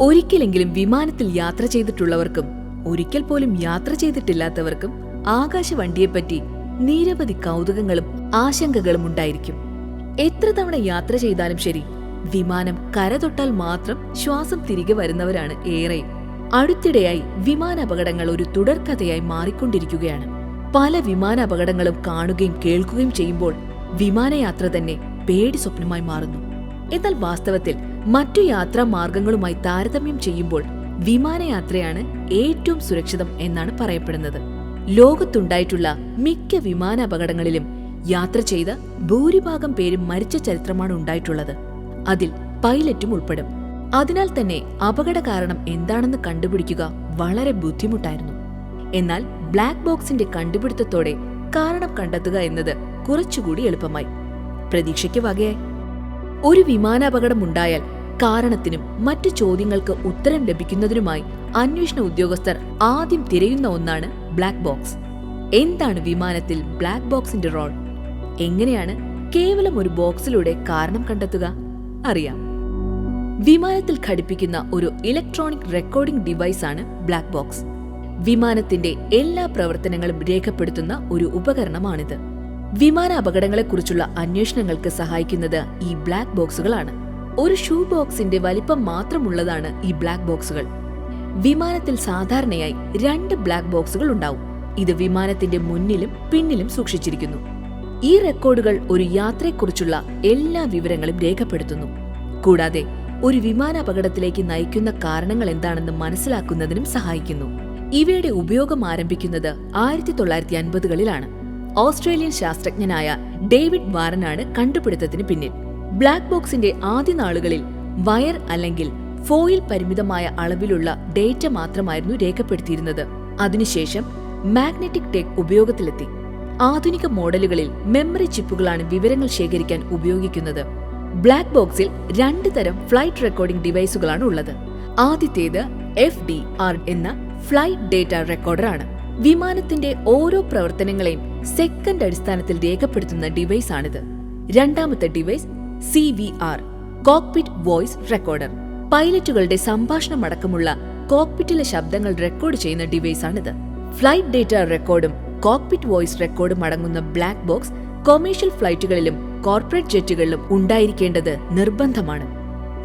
ഒരിക്കലെങ്കിലും വിമാനത്തിൽ യാത്ര ചെയ്തിട്ടുള്ളവർക്കും ഒരിക്കൽ പോലും യാത്ര ചെയ്തിട്ടില്ലാത്തവർക്കും ആകാശവണ്ടിയെപ്പറ്റി നിരവധി കൗതുകങ്ങളും ആശങ്കകളും ഉണ്ടായിരിക്കും. എത്ര തവണ യാത്ര ചെയ്താലും ശരി വിമാനം കരതൊട്ടാൽ മാത്രം ശ്വാസം തിരികെ വരുന്നവരാണ് ഏറെ. അടുത്തിടെയായി വിമാനാപകടങ്ങൾ ഒരു തുടർക്കഥയായി മാറിക്കൊണ്ടിരിക്കുകയാണ്. പല വിമാനാപകടങ്ങളും കാണുകയും കേൾക്കുകയും ചെയ്യുമ്പോൾ വിമാനയാത്ര തന്നെ പേടി സ്വപ്നമായി മാറുന്നു. എന്നാൽ വാസ്തവത്തിൽ മറ്റു യാത്രാ മാർഗങ്ങളുമായി താരതമ്യം ചെയ്യുമ്പോൾ വിമാനയാത്രയാണ് ഏറ്റവും സുരക്ഷിതം എന്നാണ് പറയപ്പെടുന്നത്. ലോകത്തുണ്ടായിട്ടുള്ള മിക്ക വിമാനാപകടങ്ങളിലും യാത്ര ചെയ്ത ഭൂരിഭാഗം പേരും മരിച്ച ചരിത്രമാണ് ഉണ്ടായിട്ടുള്ളത്. അതിൽ പൈലറ്റും ഉൾപ്പെടും. അതിനാൽ തന്നെ അപകട കാരണം എന്താണെന്ന് കണ്ടുപിടിക്കുക വളരെ ബുദ്ധിമുട്ടായിരുന്നു. എന്നാൽ ബ്ലാക്ക് ബോക്സിന്റെ കണ്ടുപിടുത്തത്തോടെ കാരണം കണ്ടെത്തുക എന്നത് കുറച്ചുകൂടി എളുപ്പമായി. പ്രതീക്ഷയ്ക്ക് വകയായി. ഒരു വിമാനാപകടം ഉണ്ടായാൽ കാരണത്തിനും മറ്റു ചോദ്യങ്ങൾക്ക് ഉത്തരം ലഭിക്കുന്നതിനുമായി അന്വേഷണ ഉദ്യോഗസ്ഥർ ആദ്യം തിരയുന്ന ഒന്നാണ് ബ്ലാക്ക് ബോക്സ് എന്താണ് വിമാനത്തിൽ ബ്ലാക്ക് ബോക്സിന്റെ റോൾ എങ്ങനെയാണ് കേവലം ഒരു ബോക്സിലൂടെ കാരണം കണ്ടെത്തുക? അറിയാം. വിമാനത്തിൽ ഘടിപ്പിക്കുന്ന ഒരു ഇലക്ട്രോണിക് റെക്കോർഡിംഗ് ഡിവൈസാണ് ബ്ലാക്ക് ബോക്സ് വിമാനത്തിന്റെ എല്ലാ പ്രവർത്തനങ്ങളും രേഖപ്പെടുത്തുന്ന ഒരു ഉപകരണമാണിത്. വിമാന അപകടങ്ങളെക്കുറിച്ചുള്ള അന്വേഷണങ്ങൾക്ക് സഹായിക്കുന്നത് ഈ ബ്ലാക്ക് ബോക്സുകളാണ് ഒരു ഷൂ ബോക്സിന്റെ വലിപ്പം മാത്രമുള്ളതാണ് ഈ ബ്ലാക്ക് ബോക്സുകൾ വിമാനത്തിൽ സാധാരണയായി രണ്ട് ബ്ലാക്ക് ബോക്സുകൾ ഉണ്ടാവും. ഇത് വിമാനത്തിന്റെ മുന്നിലും പിന്നിലും സൂക്ഷിച്ചിരിക്കുന്നു. ഈ റെക്കോർഡുകൾ ഒരു യാത്രയെക്കുറിച്ചുള്ള എല്ലാ വിവരങ്ങളും രേഖപ്പെടുത്തുന്നു. കൂടാതെ ഒരു വിമാന അപകടത്തിലേക്ക് നയിക്കുന്ന കാരണങ്ങൾ എന്താണെന്ന് മനസ്സിലാക്കുന്നതിനും സഹായിക്കുന്നു. ഇവയുടെ ഉപയോഗം ആരംഭിക്കുന്നത് ആയിരത്തി തൊള്ളായിരത്തി അൻപതുകളിലാണ് ഓസ്ട്രേലിയൻ ശാസ്ത്രജ്ഞനായ ഡേവിഡ് വാറനാണ് കണ്ടുപിടുത്തത്തിന് പിന്നിൽ. ബ്ലാക്ക് ബോക്സിന്റെ ആദ്യ നാളുകളിൽ വയർ അല്ലെങ്കിൽ ഫോയിൽ പരിമിതമായ അളവിലുള്ള ഡേറ്റ മാത്രമായിരുന്നു രേഖപ്പെടുത്തിയിരുന്നത്. അതിനുശേഷം മാഗ്നറ്റിക് ടെക് ഉപയോഗത്തിലെത്തി. ആധുനിക മോഡലുകളിൽ മെമ്മറി ചിപ്പുകളാണ് വിവരങ്ങൾ ശേഖരിക്കാൻ ഉപയോഗിക്കുന്നത്. ബ്ലാക്ക് ബോക്സിൽ രണ്ട് തരം ഫ്ലൈറ്റ് റെക്കോർഡിംഗ് ഡിവൈസുകളാണ് ഉള്ളത്. ആദ്യത്തേത് എഫ് ഡി ആർ എന്ന ഫ്ലൈറ്റ് ഡേറ്റ റെക്കോർഡറാണ്. വിമാനത്തിന്റെ ഓരോ പ്രവർത്തനങ്ങളെയും സെക്കൻഡ് അടിസ്ഥാനത്തിൽ രേഖപ്പെടുത്തുന്ന ഡിവൈസാണിത്. രണ്ടാമത്തെ device C V R cockpit voice recorder പൈലറ്റുകളുടെ സംഭാഷണമടക്കമുള്ള കോക്പിറ്റിലെ ശബ്ദങ്ങൾ റെക്കോർഡ് ചെയ്യുന്ന ഡിവൈസാണിത് ഫ്ലൈറ്റ് ഡേറ്റ റെക്കോർഡും കോക്പിറ്റ് വോയിസ് റെക്കോർഡും അടങ്ങുന്ന ബ്ലാക്ക് ബോക്സ് കൊമേഴ്ഷ്യൽ ഫ്ലൈറ്റുകളിലും കോർപ്പറേറ്റ് ജെറ്റുകളിലും ഉണ്ടായിരിക്കേണ്ടത് നിർബന്ധമാണ്.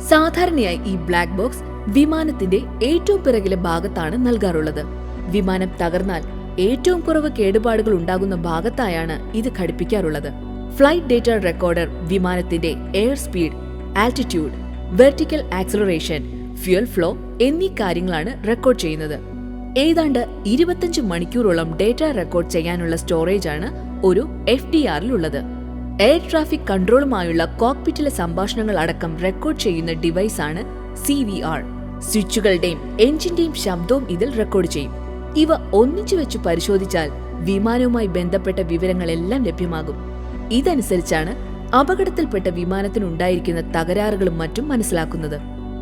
സാധാരണയായി ഈ ബ്ലാക്ക് ബോക്സ് വിമാനത്തിന്റെ ഏറ്റവും പിറകിലെ ഭാഗത്താണ് നൽകാറുള്ളത്. വിമാനം തകർന്നാൽ ഏറ്റവും കുറവ് കേടുപാടുകൾ ഉണ്ടാകുന്ന ഭാഗത്തായാണ് ഇത് ഘടിപ്പിക്കാറുള്ളത്. ഫ്ലൈറ്റ് ഡേറ്റ റെക്കോർഡർ വിമാനത്തിന്റെ air speed altitude vertical acceleration fuel flow എന്നീ കാര്യങ്ങളാണ് റെക്കോർഡ് ചെയ്യുന്നത്. ഏതാണ്ട് ഇരുപത്തഞ്ച് മണിക്കൂറോളം ഡേറ്റ റെക്കോർഡ് ചെയ്യാനുള്ള സ്റ്റോറേജ് ആണ് ഒരു എഫ് ഡി ആറിലുള്ളത്. എയർ ട്രാഫിക് കൺട്രോളുമായുള്ള കോക്പിറ്റിലെ സംഭാഷണങ്ങൾ അടക്കം റെക്കോർഡ് ചെയ്യുന്ന ഡിവൈസാണ് സി വി ആർ. സ്വിച്ചുകളുടെയും എഞ്ചിന്റെയും ശബ്ദവും ഇതിൽ റെക്കോർഡ് ചെയ്യും. ഇവ ഒന്നിച്ചു വെച്ച് പരിശോധിച്ചാൽ വിമാനവുമായി ബന്ധപ്പെട്ട വിവരങ്ങളെല്ലാം ലഭ്യമാകും. ഇതനുസരിച്ചാണ് അപകടത്തിൽപ്പെട്ട വിമാനത്തിനുണ്ടായിരിക്കുന്ന തകരാറുകളും മറ്റും മനസ്സിലാക്കുന്നത്.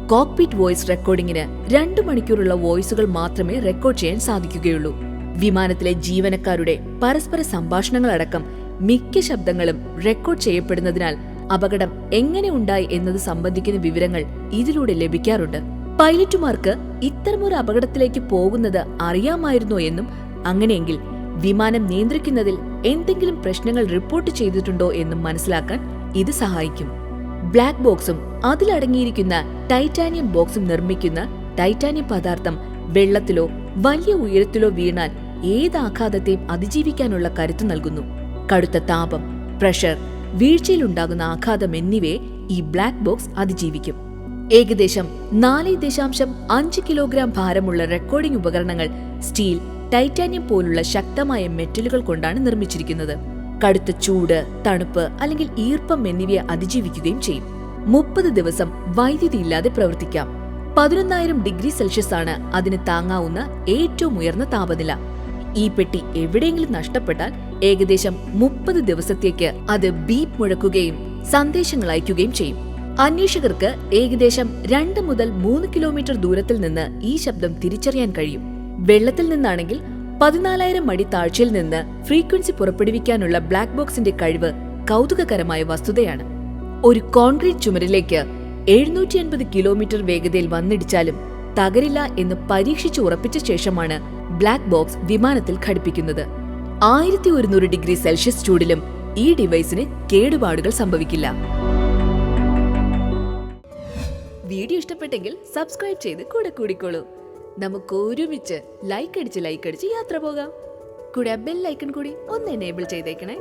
കോക്പിറ്റ് വോയിസ് റെക്കോർഡിംഗിന് രണ്ടു മണിക്കൂറുള്ള വോയിസുകൾ മാത്രമേ റെക്കോർഡ് ചെയ്യാൻ സാധിക്കുകയുള്ളൂ. വിമാനത്തിലെ ജീവനക്കാരുടെ പരസ്പര സംഭാഷണങ്ങളടക്കം മിക്ക ശബ്ദങ്ങളും റെക്കോർഡ് ചെയ്യപ്പെടുന്നതിനാൽ അപകടം എങ്ങനെ ഉണ്ടായി എന്നത് സംബന്ധിക്കുന്ന വിവരങ്ങൾ ഇതിലൂടെ ലഭിക്കാറുണ്ട്. പൈലറ്റുമാർക്ക് ഇത്തരമൊരു അപകടത്തിലേക്ക് പോകുന്നത് അറിയാമായിരുന്നോ എന്നും അങ്ങനെയെങ്കിൽ വിമാനം നിയന്ത്രിക്കുന്നതിൽ എന്തെങ്കിലും പ്രശ്നങ്ങൾ റിപ്പോർട്ട് ചെയ്തിട്ടുണ്ടോ എന്നും മനസ്സിലാക്കാൻ ഇത് സഹായിക്കും. ബ്ലാക്ക് ബോക്സും അതിലടങ്ങിയിരിക്കുന്ന ടൈറ്റാനിയം ബോക്സും നിർമ്മിക്കുന്ന ടൈറ്റാനിയം പദാർത്ഥം വെള്ളത്തിലോ വലിയ ഉയരത്തിലോ വീണാൽ ഏത് ആഘാതത്തെയും അതിജീവിക്കാനുള്ള കരുത്ത് നൽകുന്നു. കടുത്ത താപം പ്രഷർ വീഴ്ചയിലുണ്ടാകുന്ന ആഘാതം എന്നിവയെ ഈ ബ്ലാക്ക് ബോക്സ് അതിജീവിക്കും. ഏകദേശം നാല് ദശാംശം അഞ്ച് കിലോഗ്രാം ഭാരമുള്ള റെക്കോർഡിംഗ് ഉപകരണങ്ങൾ സ്റ്റീൽ ടൈറ്റാനിയം പോലുള്ള ശക്തമായ മെറ്റലുകൾ കൊണ്ടാണ് നിർമ്മിച്ചിരിക്കുന്നത്. കടുത്ത ചൂട് തണുപ്പ് അല്ലെങ്കിൽ ഈർപ്പം എന്നിവയെ അതിജീവിക്കുകയും ചെയ്യും. മുപ്പത് ദിവസം വൈദ്യുതി ഇല്ലാതെ പ്രവർത്തിക്കാം. പതിനൊന്നായിരം ഡിഗ്രി സെൽഷ്യസ് ആണ് അതിന് താങ്ങാവുന്ന ഏറ്റവും ഉയർന്ന താപനില. ഈ പെട്ടി എവിടെയെങ്കിലും നഷ്ടപ്പെട്ടാൽ ഏകദേശം മുപ്പത് ദിവസത്തേക്ക് അത് ബീപ് മുഴക്കുകയും സന്ദേശങ്ങൾ അയക്കുകയും ചെയ്യും. അന്വേഷകർക്ക് ഏകദേശം രണ്ട് മുതൽ മൂന്ന് കിലോമീറ്റർ ദൂരത്തിൽ നിന്ന് ഈ ശബ്ദം തിരിച്ചറിയാൻ കഴിയും. വെള്ളത്തിൽ നിന്നാണെങ്കിൽ പതിനാലായിരം മടി താഴ്ചയിൽ നിന്ന് ഫ്രീക്വൻസി പുറപ്പെടുവിക്കാനുള്ള ബ്ലാക്ക് ബോക്സിന്റെ കഴിവ് കൗതുകകരമായ വസ്തുതയാണ്. ഒരു കോൺക്രീറ്റ് ചുമരിലേക്ക് എഴുന്നൂറ്റി അൻപത് കിലോമീറ്റർ വേഗതയിൽ വന്നിടിച്ചാലും തകരില്ല എന്ന് പരീക്ഷിച്ച് ഉറപ്പിച്ച ശേഷമാണ് ബ്ലാക്ക് ബോക്സ് വിമാനത്തിൽ ഘടിപ്പിക്കുന്നത്. ആയിരത്തി ഒരുന്നൂറ് ഡിഗ്രി സെൽഷ്യസ് ചൂടിലും ഈ ഡിവൈസിന് കേടുപാടുകൾ സംഭവിക്കില്ല. വീഡിയോ ഇഷ്ടപ്പെട്ടെങ്കിൽ സബ്സ്ക്രൈബ് ചെയ്ത് കൂടെ കൂടിക്കോളൂ. നമുക്ക് ഒരുമിച്ച് ലൈക്ക് അടിച്ച് ലൈക്ക് അടിച്ച് യാത്ര പോകാം. കൂടെ ബെൽ ഐക്കൺ കൂടി ഒന്ന് എനേബിൾ ചെയ്തേക്കണേ.